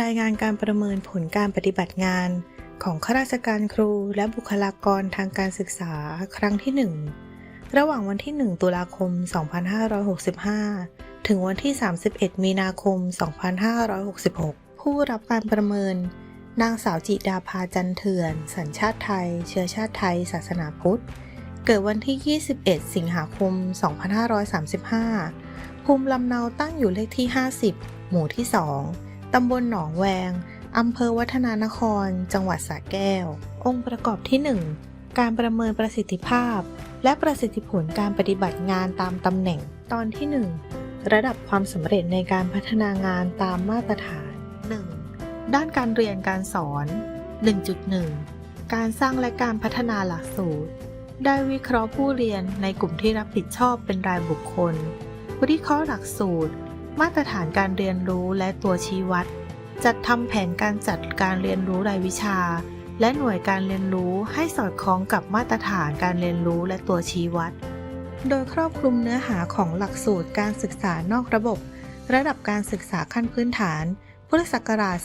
รายงานการประเมินผลการปฏิบัติงาน ของข้าราชการครูและบุคลากรทางการศึกษาครั้งที่ 1 ระหว่างวันที่ 1 ตุลาคม 2565 ถึงวันที่ 31 มีนาคม 2566 ผู้รับการประเมิน นางสาวจิดาภาจันเถื่อน สัญชาติไทย เชื้อชาติไทย ศาสนาพุทธ เกิดวันที่ 21 สิงหาคม 2535 ภูมิลำเนาตั้งอยู่เลขที่ 50 หมู่ที่ 2 ตำบลหนองแวง อำเภอวัฒนานคร จังหวัดสระแก้ว องค์ประกอบที่ 1 การประเมินประสิทธิภาพ และประสิทธิผลการปฏิบัติงานตามตำแหน่ง ตอนที่ 1 ระดับความสำเร็จในการพัฒนางานตามมาตรฐาน 1. ด้านการเรียนการสอน 1.1 การสร้างและการพัฒนาหลักสูตร ได้วิเคราะห์ผู้เรียนในกลุ่มที่รับผิดชอบเป็นรายบุคคล วิเคราะห์หลักสูตร มาตรฐานการเรียนรู้และตัวชี้วัด จัดทำแผนการจัดการเรียนรู้รายวิชา และหน่วยการเรียนรู้ให้สอดคล้องกับมาตรฐานการเรียนรู้และตัวชี้วัด โดยครอบคลุมเนื้อหาของหลักสูตรการศึกษานอกระบบ ระดับการศึกษาขั้นพื้นฐาน พุทธศักราช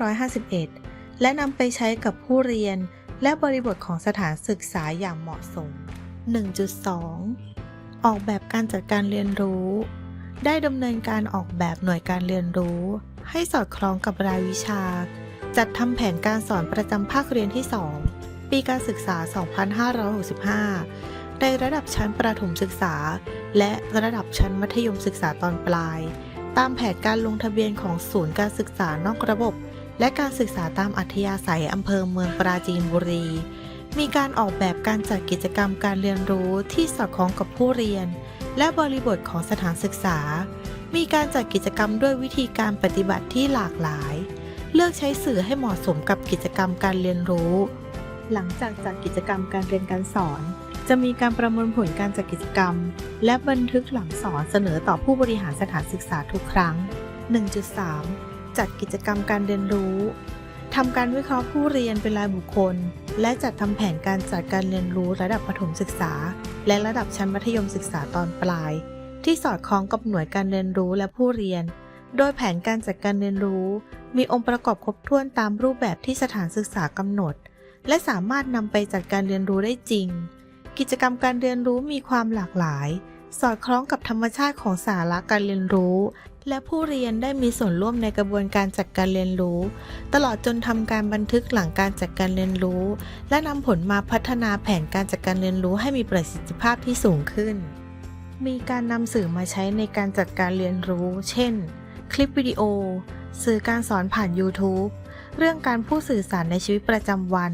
2551 และนำไปใช้กับผู้เรียน และบริบทของสถานศึกษาอย่างเหมาะสม 1.2 ออกแบบการจัดการเรียนรู้ ได้ดำเนินการออกแบบหน่วยการเรียนรู้ ให้สอดคล้องกับรายวิชา จัดทำแผนการสอนประจำภาคเรียนที่ 2 ปีการศึกษา 2565 ในระดับชั้นประถมศึกษา และระดับชั้นมัธยมศึกษาตอนปลาย ตามแผนการลงทะเบียนของศูนย์การศึกษานอกระบบ และการศึกษาตามอัธยาศัยอำเภอเมืองปราจีนบุรี มีการออกแบบการจัดกิจกรรมการเรียนรู้ที่สอดคล้องกับผู้เรียน และบริบทของสถานศึกษา มีการจัดกิจกรรมด้วยวิธีการปฏิบัติที่หลากหลาย เลือกใช้สื่อให้เหมาะสมกับกิจกรรมการเรียนรู้ หลังจากจัดกิจกรรมการเรียนการสอน จะมีการประเมินผลการจัดกิจกรรม และบันทึกหลังสอนเสนอต่อผู้บริหารสถานศึกษาทุกครั้ง 1.3 จัดกิจกรรมการเรียนรู้ ทำการวิเคราะห์ผู้เรียนเป็นรายบุคคล และจัดทำแผนการจัดการเรียนรู้ระดับประถมศึกษา และระดับชั้นมัธยมศึกษาตอนปลาย ที่สอดคล้องกับหน่วยการเรียนรู้และผู้เรียน โดยแผนการจัดการเรียนรู้ มีองค์ประกอบครบถ้วนตามรูปแบบที่สถานศึกษากำหนด และสามารถนำไปจัดการเรียนรู้ได้จริง กิจกรรมการเรียนรู้มีความหลากหลาย สอดคล้องกับธรรมชาติของสาระการเรียนรู้ และผู้เรียนได้มีส่วนร่วมในกระบวนการจัดการเรียนรู้ ตลอดจนทำการบันทึกหลังการจัดการเรียนรู้ และนำผลมาพัฒนาแผนการจัดการเรียนรู้ให้มีประสิทธิภาพที่สูงขึ้น มีการนำสื่อมาใช้ในการจัดการเรียนรู้ เช่น คลิปวิดีโอ สื่อการสอนผ่าน YouTube เรื่องการพูดสื่อสารในชีวิตประจำวัน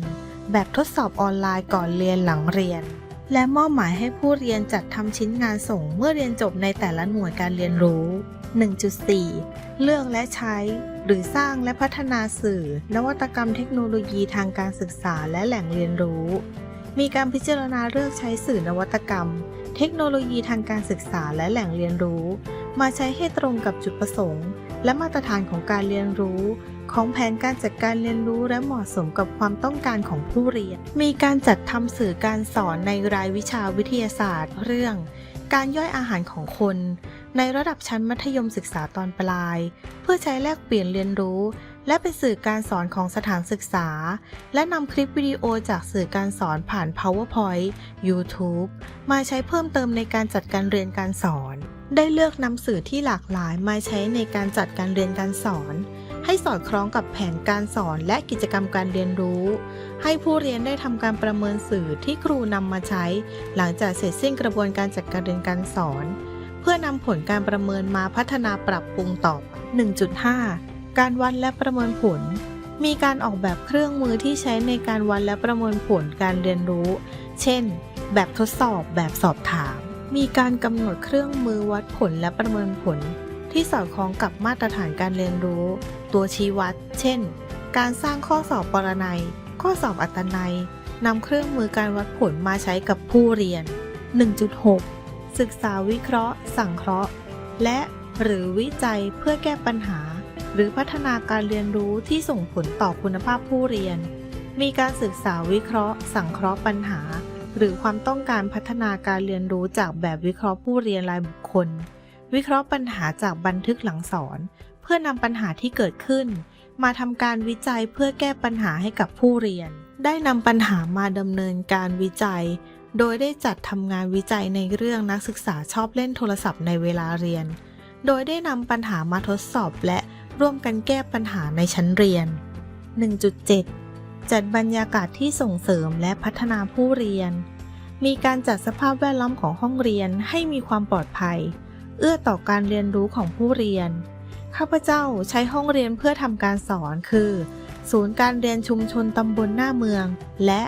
แบบทดสอบออนไลน์ก่อนเรียนหลังเรียน และมอบหมายให้ผู้เรียนจัดทำชิ้นงานส่งเมื่อเรียนจบในแต่ละหน่วยการเรียนรู้ 1.4 เลือกและใช้ หรือสร้างและพัฒนาสื่อ นวัตกรรมเทคโนโลยีทางการศึกษาและแหล่งเรียนรู้ มีการพิจารณาเลือกใช้สื่อนวัตกรรม เทคโนโลยีทางการศึกษาและแหล่งเรียนรู้ มาใช้ให้ตรงกับจุดประสงค์ และมาตรฐานของการเรียนรู้ ของแผนการจัดการเรียนรู้และเหมาะสมกับความต้องการของผู้เรียน มีการจัดทำสื่อการสอนในรายวิชาวิทยาศาสตร์ เรื่อง การย่อยอาหารของคน ในระดับชั้นมัธยมศึกษาตอนปลาย เพื่อใช้แลกเปลี่ยนเรียนรู้ และเป็นสื่อการสอนของสถานศึกษา และนำคลิปวิดีโอจากสื่อการสอนผ่าน PowerPoint YouTube มาใช้เพิ่มเติมในการจัดการเรียนการสอน ได้เลือกนำสื่อที่หลากหลายมาใช้ในการจัดการเรียนการสอน ให้สอดคล้องกับแผนการสอนและกิจกรรมการเรียนรู้ ให้ผู้เรียนได้ทำการประเมินสื่อที่ครูนำมาใช้ หลังจากเสร็จสิ้นกระบวนการจัดการเรียนการสอน เพื่อนำผลการประเมินมาพัฒนาปรับปรุงต่อ 1.5 การวัดและประเมินผล มีการออกแบบเครื่องมือที่ใช้ในการวัดและประเมินผลการเรียนรู้ เช่น แบบทดสอบแบบสอบถาม มีการกำหนดเครื่องมือวัดผลและประเมินผล ที่สอดคล้องกับมาตรฐานการเรียนรู้ ตัวชี้วัด เช่น การสร้างข้อสอบปรนัย ข้อสอบอัตนัยนำเครื่องมือการวัดผลมาใช้กับผู้เรียน 1.6 ศึกษาวิเคราะห์ สังเคราะห์ และหรือวิจัยเพื่อแก้ปัญหา หรือพัฒนาการเรียนรู้ที่ส่งผลต่อคุณภาพผู้เรียน มีการศึกษาวิเคราะห์ สังเคราะห์ปัญหา หรือความต้องการพัฒนาการเรียนรู้จากแบบวิเคราะห์ผู้เรียนรายบุคคล วิเคราะห์ปัญหาจากบันทึกหลังสอน เพื่อนำปัญหาที่เกิดขึ้น มาทำการวิจัยเพื่อแก้ปัญหาให้กับผู้เรียน ได้นำปัญหามาดำเนินการวิจัย โดยได้จัดทำงานวิจัยในเรื่องนักศึกษาชอบเล่นโทรศัพท์ในเวลาเรียน โดยได้นำปัญหามาทดสอบและร่วมกันแก้ปัญหาในชั้นเรียน 1.7 จัดบรรยากาศที่ส่งเสริมและพัฒนาผู้เรียน มีการจัดสภาพแวดล้อมของห้องเรียนให้มีความปลอดภัย เอื้อต่อการเรียนรู้ของผู้เรียน ข้าพเจ้าใช้ห้องเรียนเพื่อทำการสอนคือ ศูนย์การเรียนชุมชนตำบลหน้าเมือง และ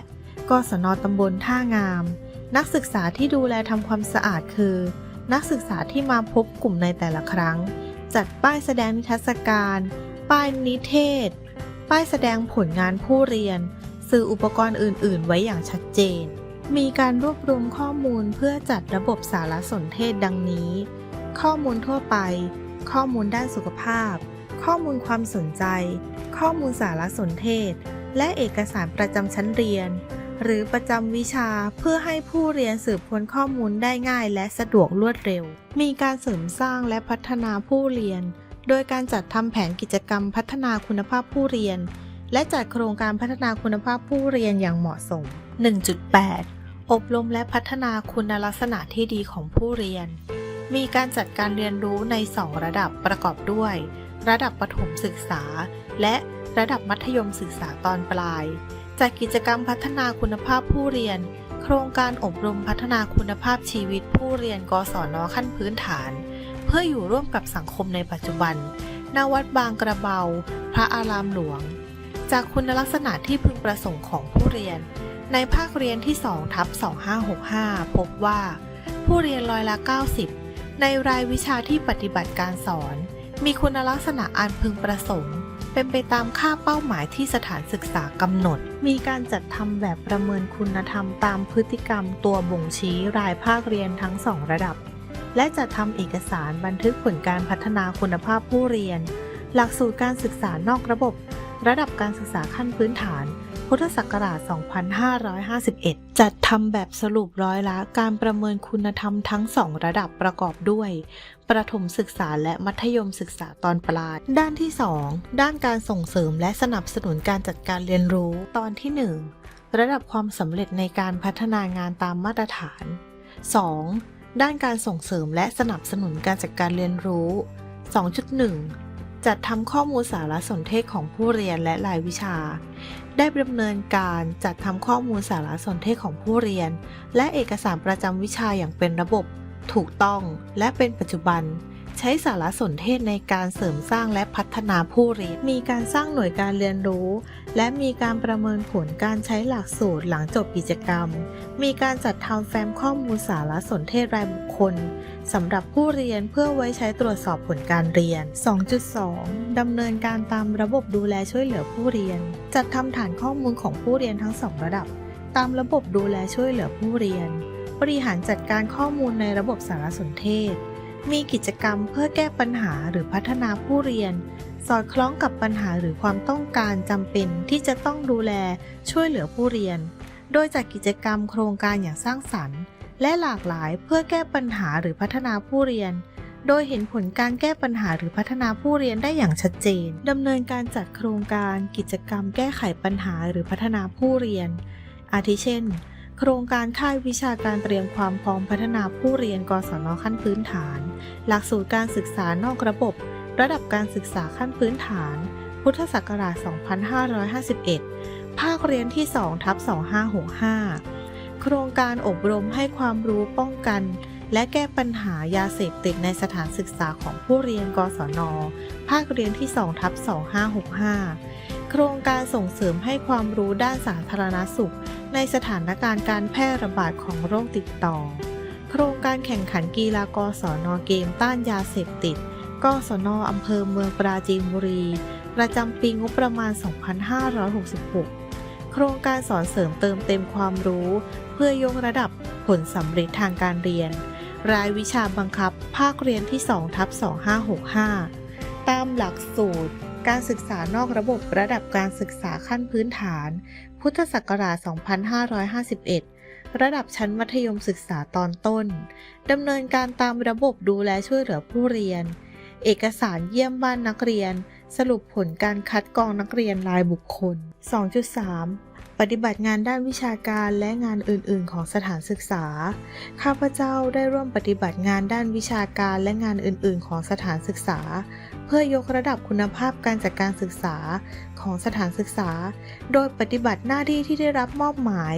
กศนตำบลท่างาม นักศึกษาที่ดูแลทำความสะอาดคือ นักศึกษาที่มาพบกลุ่มในแต่ละครั้ง จัดป้ายแสดงนิทรรศการ ป้ายนิเทศ ป้ายแสดงผลงานผู้เรียน สื่ออุปกรณ์อื่น ๆ ไว้อย่างชัดเจนมีการรวบรวมข้อมูลเพื่อจัดระบบสารสนเทศดังนี้ ข้อมูลทั่วไป ข้อมูลด้านสุขภาพ ข้อมูลความสนใจ ข้อมูลสารสนเทศ และเอกสารประจำชั้นเรียน หรือประจำวิชาเพื่อให้ผู้เรียนสืบค้นข้อมูลได้ง่ายและสะดวกรวดเร็ว มีการเสริมสร้างและพัฒนาผู้เรียน โดยการจัดทำแผนกิจกรรมพัฒนาคุณภาพผู้เรียน และจัดโครงการพัฒนาคุณภาพผู้เรียนอย่างเหมาะสม 1.8 อบรมและพัฒนาคุณลักษณะที่ดีของผู้เรียน มีการจัดการเรียนรู้ใน 2 ระดับประกอบด้วย ระดับประถมศึกษา และระดับมัธยมศึกษาตอนปลายจัดกิจกรรมพัฒนาคุณภาพผู้เรียน โครงการอบรมพัฒนาคุณภาพชีวิตผู้เรียนกศนขั้นพื้นฐาน เพื่ออยู่ร่วมกับสังคมในปัจจุบันณวัดบางกระเบา พระอารามหลวง จากคุณลักษณะที่พึงประสงค์ของผู้เรียน ในภาคเรียนที่2ทับ2565 พบว่า ผู้เรียนร้อยละ 90 ในรายวิชาที่ปฏิบัติการสอน มีคุณลักษณะอันพึงประสงค์ เป็นไปตามค่าเป้าหมายที่สถานศึกษากำหนด มีการจัดทำแบบประเมินคุณธรรมตามพฤติกรรมตัวบ่งชี้รายภาคเรียนทั้งสองระดับ และจัดทำเอกสารบันทึกผลการพัฒนาคุณภาพผู้เรียน หลักสูตรการศึกษานอกระบบ ระดับการศึกษาขั้นพื้นฐาน พุทธศักราช 2551 จัดทำแบบสรุปร้อยละการประเมินคุณธรรมทั้งสองระดับประกอบด้วย ประถมศึกษาและมัธยมศึกษาตอนปลาย ด้านที่ 2 ด้านการส่งเสริมและสนับสนุนการจัดการเรียนรู้ ตอนที่ 1 ระดับความสำเร็จในการพัฒนางานตามมาตรฐาน 2. ด้านการส่งเสริมและสนับสนุนการจัดการเรียนรู้ 2.1 จัดทำข้อมูลสารสนเทศของผู้เรียนและรายวิชา ได้ดำเนินการจัดทำข้อมูลสารสนเทศของผู้เรียน และเอกสารประจำวิชาอย่างเป็นระบบ ถูกต้องและเป็นปัจจุบัน ใช้สารสนเทศในการเสริมสร้างและพัฒนาผู้เรียน มีการสร้างหน่วยการเรียนรู้ และมีการประเมินผลการใช้หลักสูตรหลังจบกิจกรรม มีการจัดทำแฟ้มข้อมูลสารสนเทศรายบุคคลสำหรับผู้เรียนเพื่อไว้ใช้ตรวจสอบผลการเรียน 2.2 ดำเนินการตามระบบดูแลช่วยเหลือผู้เรียน จัดทำฐานข้อมูลของผู้เรียนทั้งสองระดับ ตามระบบดูแลช่วยเหลือผู้เรียน บริหารจัดการข้อมูลในระบบสารสนเทศ มีกิจกรรมเพื่อแก้ปัญหาหรือพัฒนาผู้เรียน สอดคล้องกับปัญหาหรือความต้องการจำเป็นที่จะต้องดูแลช่วยเหลือผู้เรียน โดยจัดกิจกรรมโครงการอย่างสร้างสรรค์ และหลากหลายเพื่อแก้ปัญหาหรือพัฒนาผู้เรียน โดยเห็นผลการแก้ปัญหาหรือพัฒนาผู้เรียนได้อย่างชัดเจนดำเนินการจัดโครงการกิจกรรมแก้ไขปัญหาหรือพัฒนาผู้เรียน อาทิเช่น โครงการค่ายวิชาการเตรียมความพร้อมพัฒนาผู้เรียนกศนขั้นพื้นฐาน หลักสูตรการศึกษานอกระบบ ระดับการศึกษาขั้นพื้นฐาน พุทธศักราช 2551 ภาคเรียนที่2ทับ2565 โครงการอบรมให้ความรู้ป้องกัน และแก้ปัญหายาเสพติดในสถานศึกษาของผู้เรียนกศน ภาคเรียนที่2ทับ2565 โครงการส่งเสริมให้ความรู้ด้านสาธารณสุข ในสถานการณ์การแพร่ระบาดของโรคติดต่อ โครงการแข่งขันกีฬากศนเกมต้านยาเสพติด กศนอำเภอเมืองปราจีนบุรี ประจำปีงบประมาณ 2566 โครงการสอนเสริมเติมเต็มความรู้ เพื่อยกระดับผลสำเร็จทางการเรียน รายวิชาบังคับ ภาคเรียนที่2ทับ2565 ตามหลักสูตร การศึกษานอกระบบระดับการศึกษาขั้นพื้นฐาน พุทธศักราช 2551ระดับชั้นมัธยมศึกษาตอนต้น ดำเนินการตามระบบดูแลช่วยเหลือผู้เรียน เอกสารเยี่ยมบ้านนักเรียน สรุปผลการคัดกรองนักเรียนรายบุคคล 2.3 ปฏิบัติงานด้านวิชาการและงานอื่น ๆ ของสถานศึกษา ข้าพเจ้าได้ร่วมปฏิบัติงานด้านวิชาการและงานอื่น ๆ ของสถานศึกษา เพื่อยกระดับคุณภาพการจัดการศึกษาของสถานศึกษา โดยปฏิบัติหน้าที่ที่ได้รับมอบหมาย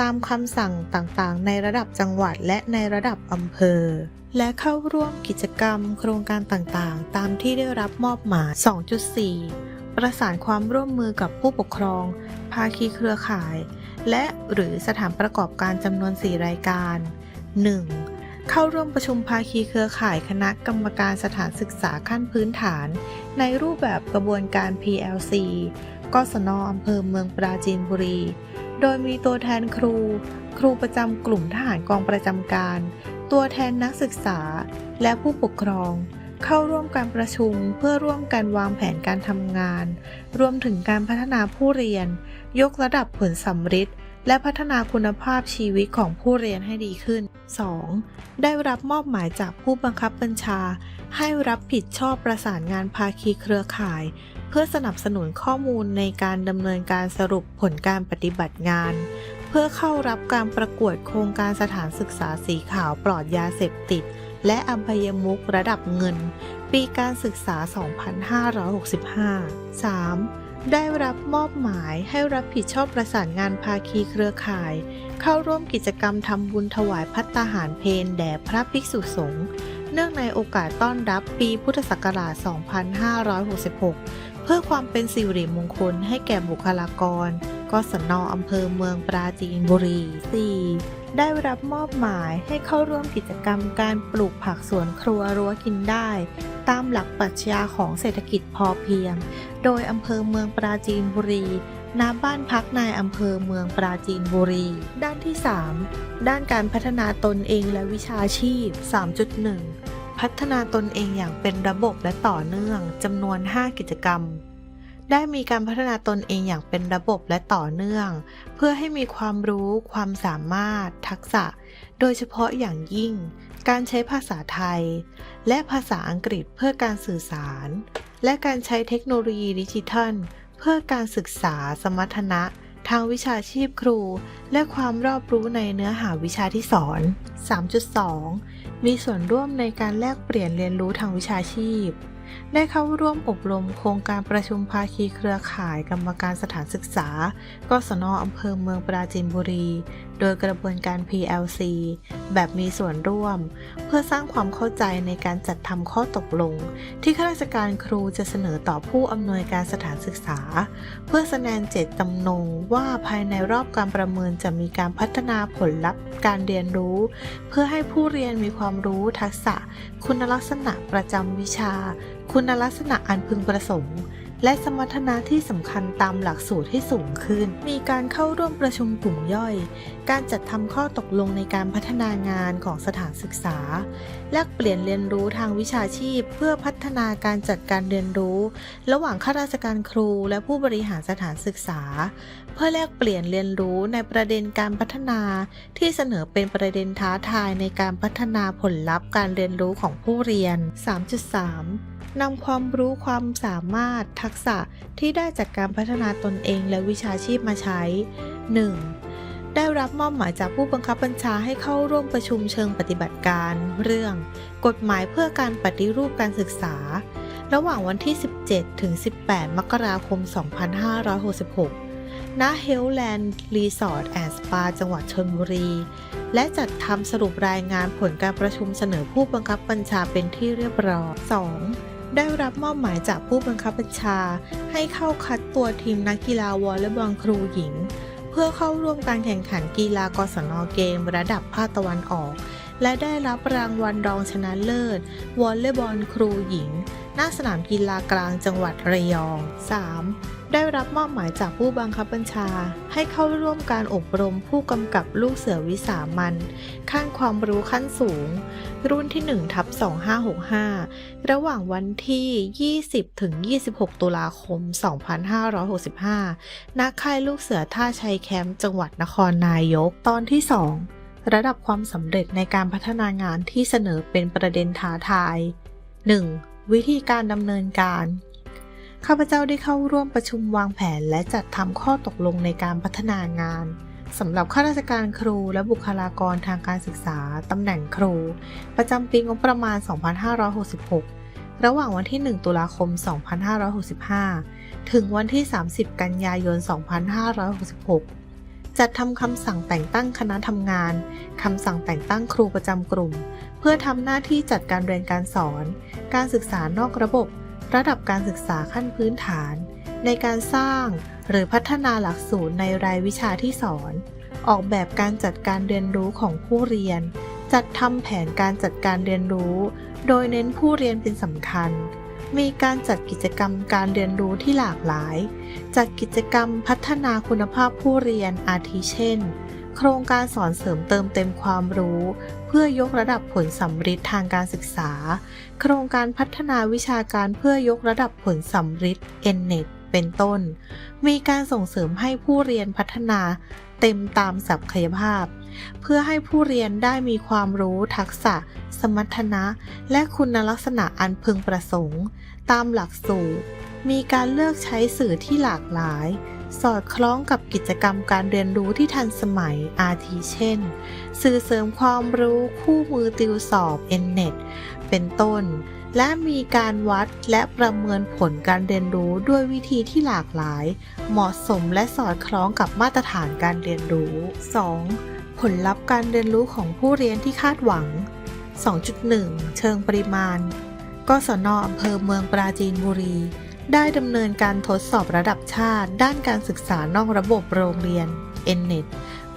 ตามคำสั่งต่าง ๆ ในระดับจังหวัดและในระดับอำเภอ และเข้าร่วมกิจกรรมโครงการต่างๆ ตามที่ได้รับมอบหมาย 2.4 ประสานความร่วมมือกับผู้ปกครอง ภาคีเครือข่าย และหรือสถานประกอบการจำนวน 4 รายการ 1. เข้าร่วมประชุมภาคีเครือข่ายคณะกรรมการสถานศึกษาขั้นพื้นฐาน ในรูปแบบกระบวนการ PLC กศนอำเภอเมืองปราจีนบุรี โดยมีตัวแทนครู ครูประจำกลุ่มทหารกองประจำการ ตัวแทนนักศึกษาและผู้ปกครอง เข้าร่วมการประชุมเพื่อร่วมกันวางแผนการทำงาน รวมถึงการพัฒนาผู้เรียน ยกระดับผลสัมฤทธิ์และพัฒนาคุณภาพชีวิตของผู้เรียนให้ดีขึ้น 2. ได้รับมอบหมายจากผู้บังคับบัญชา ให้รับผิดชอบประสานงานภาคีเครือข่าย เพื่อสนับสนุนข้อมูลในการดำเนินการสรุปผลการปฏิบัติงาน พื่อเข้ารับการประกวดโครงการสถานศึกษาสีขาวปลอดยาเสพติด และอัพยมุกระดับเงิน ปีการศึกษา 2565 3. ได้รับมอบหมายให้รับผิดชอบประสานงานภาคีเครือข่าย เข้าร่วมกิจกรรมทำบุญถวายพัตตาหารเพนแด่พระภิกษุสงฆ์เนื่องในโอกาสต้อนรับปีพุทธศักราช 2566 เพื่อความเป็นสิริมงคลให้แก่บุคลากร กศนอำเภอเมืองปราจีนบุรี 4. ได้รับมอบหมายให้เข้าร่วมกิจกรรมการปลูกผักสวนครัวรั้วกินได้ ตามหลักปรัชญาของเศรษฐกิจพอเพียง โดยอำเภอเมืองปราจีนบุรีณบ้านพักนายอำเภอเมืองปราจีนบุรี ด้านที่ 3 ด้านการพัฒนาตนเองและวิชาชีพ 3.1 พัฒนาตนเองอย่างเป็นระบบและต่อเนื่องจำนวน 5 กิจกรรม ได้มีการพัฒนาตนเองอย่างเป็นระบบและต่อเนื่อง เพื่อให้มีความรู้ ความสามารถ ทักษะ โดยเฉพาะอย่างยิ่ง การใช้ภาษาไทย และภาษาอังกฤษเพื่อการสื่อสาร และการใช้เทคโนโลยีดิจิทัล เพื่อการศึกษาสมรรถนะทางวิชาชีพครู และความรอบรู้ในเนื้อหาวิชาที่สอน 3.2 มีส่วนร่วมในการแลกเปลี่ยนเรียนรู้ทางวิชาชีพ ได้เข้าร่วมอบรมโครงการประชุมภาคีเครือข่ายกรรมการสถานศึกษากศนอำเภอเมืองปราจีนบุรีโดยกระบวนการ PLC แบบมีส่วนร่วม เพื่อสร้างความเข้าใจในการจัดทำข้อตกลง ที่ข้าราชการครูจะเสนอต่อผู้อำนวยการสถานศึกษา เพื่อแสดงเจตจำนงว่าภายในรอบการประเมินจะมีการพัฒนาผลลัพธ์การเรียนรู้ เพื่อให้ผู้เรียนมีความรู้ทักษะ คุณลักษณะประจำวิชา คุณลักษณะอันพึงประสงค์ และสมรรถนะที่สำคัญตามหลักสูตรที่สูงขึ้น มีการเข้าร่วมประชุมกลุ่มย่อย การจัดทำข้อตกลงในการพัฒนางานของสถานศึกษา แลกเปลี่ยนเรียนรู้ทางวิชาชีพ เพื่อพัฒนาการจัดการเรียนรู้ ระหว่างข้าราชการครูและผู้บริหารสถานศึกษา เพื่อแลกเปลี่ยนเรียนรู้ในประเด็นการพัฒนา ที่เสนอเป็นประเด็นท้าทายในการพัฒนาผลลัพธ์การเรียนรู้ของผู้เรียน 3.3 นำความรู้ความสามารถทักษะที่ได้จากการพัฒนาตนเองและวิชาชีพมาใช้ 1. ได้รับมอบหมายจากผู้บังคับบัญชาให้เข้าร่วมประชุมเชิงปฏิบัติการ เรื่อง กฎหมายเพื่อการปฏิรูปการศึกษา ระหว่างวันที่ 17 ถึง 18 มกราคม 2566ณ Hillland Resort and Spa จังหวัดชลบุรีและจัดทำสรุปรายงานผลการประชุมเสนอผู้บังคับบัญชาเป็นที่เรียบร้อย 2. ได้รับมอบหมายจากผู้บังคับบัญชา ให้เข้าคัดตัวทีมนักกีฬาวอลเลย์บอลครูหญิง เพื่อเข้าร่วมการแข่งขันกีฬากศนเกม ระดับภาคตะวันออก และได้รับรางวัลรองชนะเลิศวอลเลย์บอลครูหญิง หน้าสนามกีฬากลางจังหวัดระยอง 3. ได้รับมอบหมายจากผู้บังคับบัญชา ให้เข้าร่วมการอบรมผู้กำกับลูกเสือวิสามันขั้นความรู้ขั้นสูง รุ่นที่1ทับ2565 ระหว่างวันที่ 20 ถึง 26 ตุลาคม 2565 ณ ค่ายลูกเสือท่าชัยแคมป์จังหวัดนครนายก ตอนที่ 2 ระดับความสำเร็จในการพัฒนางานที่เสนอเป็นประเด็นท้าทาย 1. วิธีการดำเนินการ ข้าพเจ้าได้เข้าร่วมประชุมวางแผนและจัดทำข้อตกลงในการพัฒนางานสำหรับข้าราชการครูและบุคลากรทางการศึกษาตำแหน่งครู ประจำปีงบประมาณ 2566 ระหว่างวันที่ 1 ตุลาคม 2565 ถึงวันที่ 30 กันยายน 2566 จัดทำคำสั่งแต่งตั้งคณะทำงานคำสั่งแต่งตั้งครูประจำกลุ่ม เพื่อทำหน้าที่จัดการเรียนการสอน การศึกษานอกระบบ ระดับการศึกษาขั้นพื้นฐาน ในการสร้างหรือพัฒนาหลักสูตรในรายวิชาที่สอน ออกแบบการจัดการเรียนรู้ของผู้เรียน จัดทำแผนการจัดการเรียนรู้ โดยเน้นผู้เรียนเป็นสำคัญ มีการจัดกิจกรรมการเรียนรู้ที่หลากหลาย จัดกิจกรรมพัฒนาคุณภาพผู้เรียนอาทิเช่น โครงการสอนเสริมเติมเต็มความรู้ เพื่อยกระดับผลสัมฤทธิ์ทางการศึกษา โครงการพัฒนาวิชาการเพื่อยกระดับผลสัมฤทธิ์ NNET เป็นต้น มีการส่งเสริมให้ผู้เรียนพัฒนาเต็มตามศักยภาพ เพื่อให้ผู้เรียนได้มีความรู้ทักษะ สมรรถนะ และคุณลักษณะอันพึงประสงค์ ตามหลักสูตร มีการเลือกใช้สื่อที่หลากหลาย สอดคล้องกับกิจกรรมการเรียนรู้ที่ทันสมัย อาทิเช่น สื่อเสริมความรู้คู่มือติวสอบ NNET เป็นต้น และมีการวัดและประเมินผลการเรียนรู้ด้วยวิธีที่หลากหลาย เหมาะสมและสอดคล้องกับมาตรฐานการเรียนรู้ 2. ผลลัพธ์การเรียนรู้ของผู้เรียนที่คาดหวัง 2.1 เชิงปริมาณ กศนอำเภอเมืองปราจีนบุรี ได้ดำเนินการทดสอบระดับชาติ ด้านการศึกษานอกระบบโรงเรียน NNET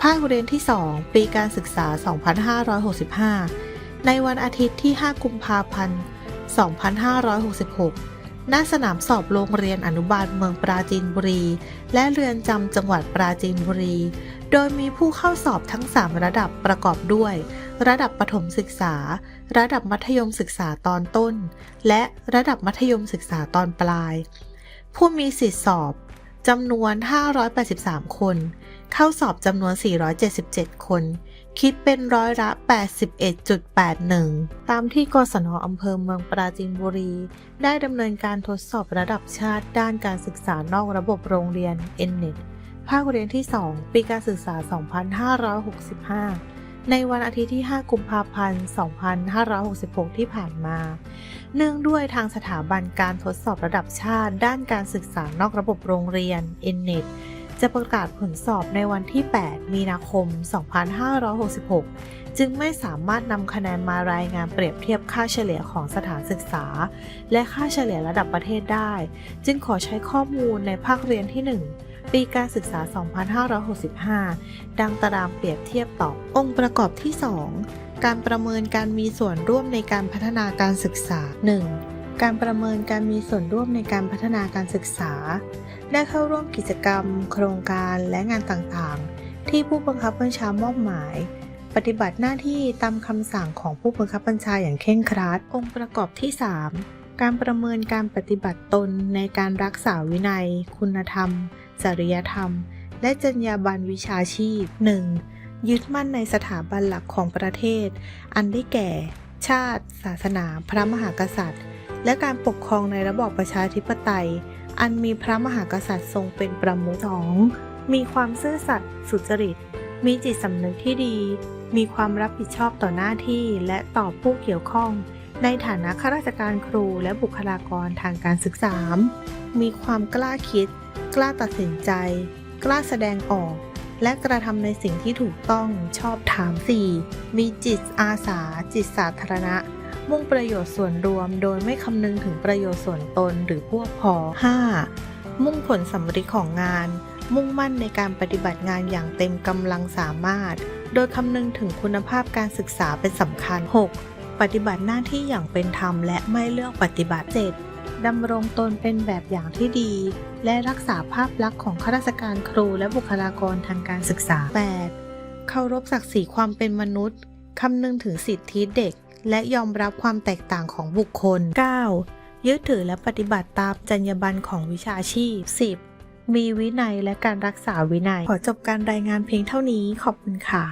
ภาคเรียนที่ 2 ปีการศึกษา 2565 ในวันอาทิตย์ที่ 5 กุมภาพันธ์ 2566 ณ สนามสอบโรงเรียนอนุบาลเมืองปราจีนบุรี และเรือนจำจังหวัดปราจีนบุรี โดยมีผู้เข้าสอบทั้ง 3 ระดับประกอบด้วย ระดับประถมศึกษา ระดับมัธยมศึกษาตอนต้น และระดับมัธยมศึกษาตอนปลาย ผู้มีสิทธิสอบจำนวน 583 คน เข้าสอบจำนวน 477 คน คิดเป็นร้อยละ 81.81 ตามที่กศนอำเภอเมืองปราจีนบุรี ได้ดำเนินการทดสอบระดับชาติด้านการศึกษานอกระบบโรงเรียน NNET ภาคเรียนที่ 2 ปีการศึกษา 2565 ในวันอาทิตย์ที่ 5 กุมภาพันธ์ 2566 ที่ผ่านมา เนื่องด้วยทางสถาบันการทดสอบระดับชาติ ด้านการศึกษานอกระบบโรงเรียน NNET จะประกาศผลสอบในวันที่ 8 มีนาคม 2566 จึงไม่สามารถนำคะแนนมารายงานเปรียบเทียบค่าเฉลี่ยของสถานศึกษา และค่าเฉลี่ยระดับประเทศได้ จึงขอใช้ข้อมูลในภาคเรียนที่ 1 ปีการศึกษา 2565 ดังตารางเปรียบเทียบต่อ องค์ประกอบที่ 2 การประเมินการมีส่วนร่วมในการพัฒนาการศึกษา 1. การประเมินการมีส่วนร่วมในการพัฒนาการศึกษา ได้เข้าร่วมกิจกรรม โครงการและงานต่างๆ ที่ผู้บังคับบัญชามอบหมาย ปฏิบัติหน้าที่ตามคำสั่งของผู้บังคับบัญชาอย่างเคร่งครัด องค์ประกอบที่ 3 การประเมินการปฏิบัติตนในการรักษาวินัย คุณธรรม จริยธรรม และจรรยาบรรณวิชาชีพ 1. ยึดมั่นในสถาบันหลักของประเทศ อันได้แก่ ชาติ ศาสนา พระมหากษัตริย์ และการปกครองในระบอบประชาธิปไตย อันมีพระมหากษัตริย์ทรงเป็นประมุข 2. มีความซื่อสัตย์สุจริต มีจิตสำนึกที่ดี มีความรับผิดชอบต่อหน้าที่และต่อผู้เกี่ยวข้องในฐานะข้าราชการครูและบุคลากรทางการศึกษา มีความกล้าคิด กล้าตัดสินใจ กล้าแสดงออก และกระทำในสิ่งที่ถูกต้องชอบถาม 4. มีจิตอาสา จิตสาธารณะ มุ่งประโยชน์ส่วนรวม โดยไม่คำนึงถึงประโยชน์ส่วนตนหรือพวกพ้อง 5. มุ่งผลสำเร็จของงาน มุ่งมั่นในการปฏิบัติงานอย่างเต็มกำลังสามารถ โดยคำนึงถึงคุณภาพการศึกษาเป็นสำคัญ 6. ปฏิบัติหน้าที่อย่างเป็นธรรมและไม่เลือกปฏิบัติ 7. ดำรงตนเป็นแบบอย่างที่ดี และรักษาภาพลักษณ์ของข้าราชการครูและบุคลากรทางการศึกษา 8. เคารพศักดิ์ศรีความเป็นมนุษย์คำนึงถึงสิทธิเด็ก และยอมรับความแตกต่างของบุคคล 9. ยึดถือและปฏิบัติตามจรรยาบรรณของวิชาชีพ 10. มีวินัยและการรักษาวินัย ขอจบการรายงานเพียงเท่านี้ขอบคุณค่ะ